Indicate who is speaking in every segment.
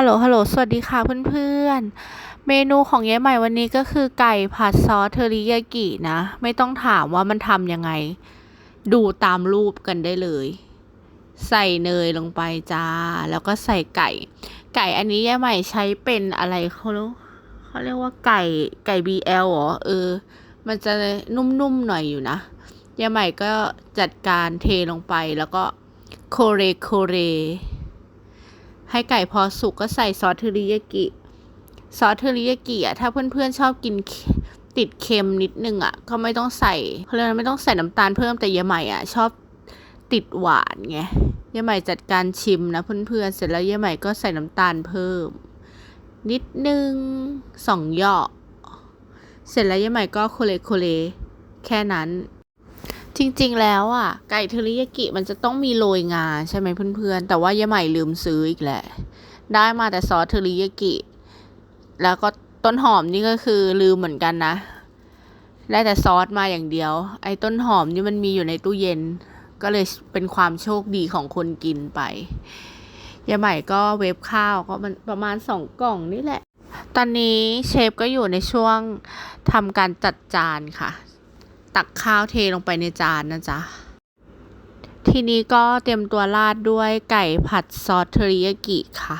Speaker 1: ฮัลโหล ฮัลโหล สวัสดีค่ะเพื่อนๆ เมนูของยายใหม่วันนี้ก็คือไก่ผัดซอสเทอริยากินะ ไม่ต้องถามว่ามันทำยังไง ดูตามรูปกันได้เลย ใส่เนยลงไปจ้า แล้วก็ใส่ไก่ ไก่อันนี้ยายใหม่ใช้เป็นอะไรเขาเรียกเขาเรียกว่าไก่ไก่ BL เหรอ เออ มันจะนุ่มๆหน่อยอยู่นะยายใหม่ก็จัดการเทลงไปแล้วก็โคเรโคเร ให้ไก่พอสุกก็ใส่ซอสเทอริยากิซอสเทอริยากิอะถ้าเพื่อนๆชอบกินติดเค็มนิดนึงอะ ก็ไม่ต้องใส่เพราะฉะนั้นไม่ต้องใส่น้ำตาลเพิ่มแต่ยายใหม่อะ ชอบติดหวานไงยายใหม่จัดการชิมนะเพื่อนๆเสร็จแล้วยายใหม่ก็ใส่น้ำตาลเพิ่ม นิดนึงสองหยอกเสร็จแล้วยายใหม่ก็โคเลโคเลแค่นั้น จริงๆแล้วอะ ไก่เทอริยากิมันจะต้องมีโรยงาใช่ไหมเพื่อนๆ แต่ว่ายายใหม่ลืมซื้ออีกแหละ ได้มาแต่ซอสเทอริยากิ แล้วก็ต้นหอมนี่ก็คือลืมเหมือนกันนะ ได้แต่ซอสมาอย่างเดียว ไอ้ต้นหอมนี่มันมีอยู่ในตู้เย็น ก็เลยเป็นความโชคดีของคนกินไปยายใหม่ก็เวฟข้าวก็มันประมาณสองกล่องนี่แหละ ตอนนี้เชฟก็อยู่ในช่วงทำการจัดจานค่ะ ตักข้าวเทลงไปในจานนะจ๊ะ ทีนี้ก็เตรียมตัวราดด้วยไก่ผัดซอสเทอริยากิค่ะ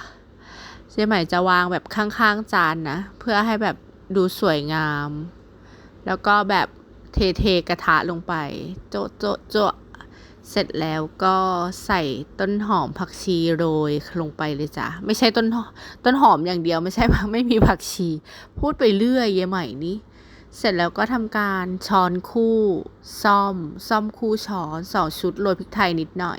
Speaker 1: เจ๊ใหม่จะวางแบบข้างๆจานนะ เพื่อให้แบบดูสวยงาม แล้วก็แบบเทเทกระทะลงไป โจะโจะโจะเสร็จแล้วก็ใส่ต้นหอมผักชีโรยลงไปเลยจ้ะไม่ใช่ต้นหอมต้นหอมอย่างเดียวไม่ใช่ไม่มีผักชี พูดไปเรื่อยเยใหม่นี้ เสร็จแล้วก็ทำการช้อนคู่ ซ่อม ซ่อมคู่ช้อนสองชุดโรยพริกไทยนิดหน่อย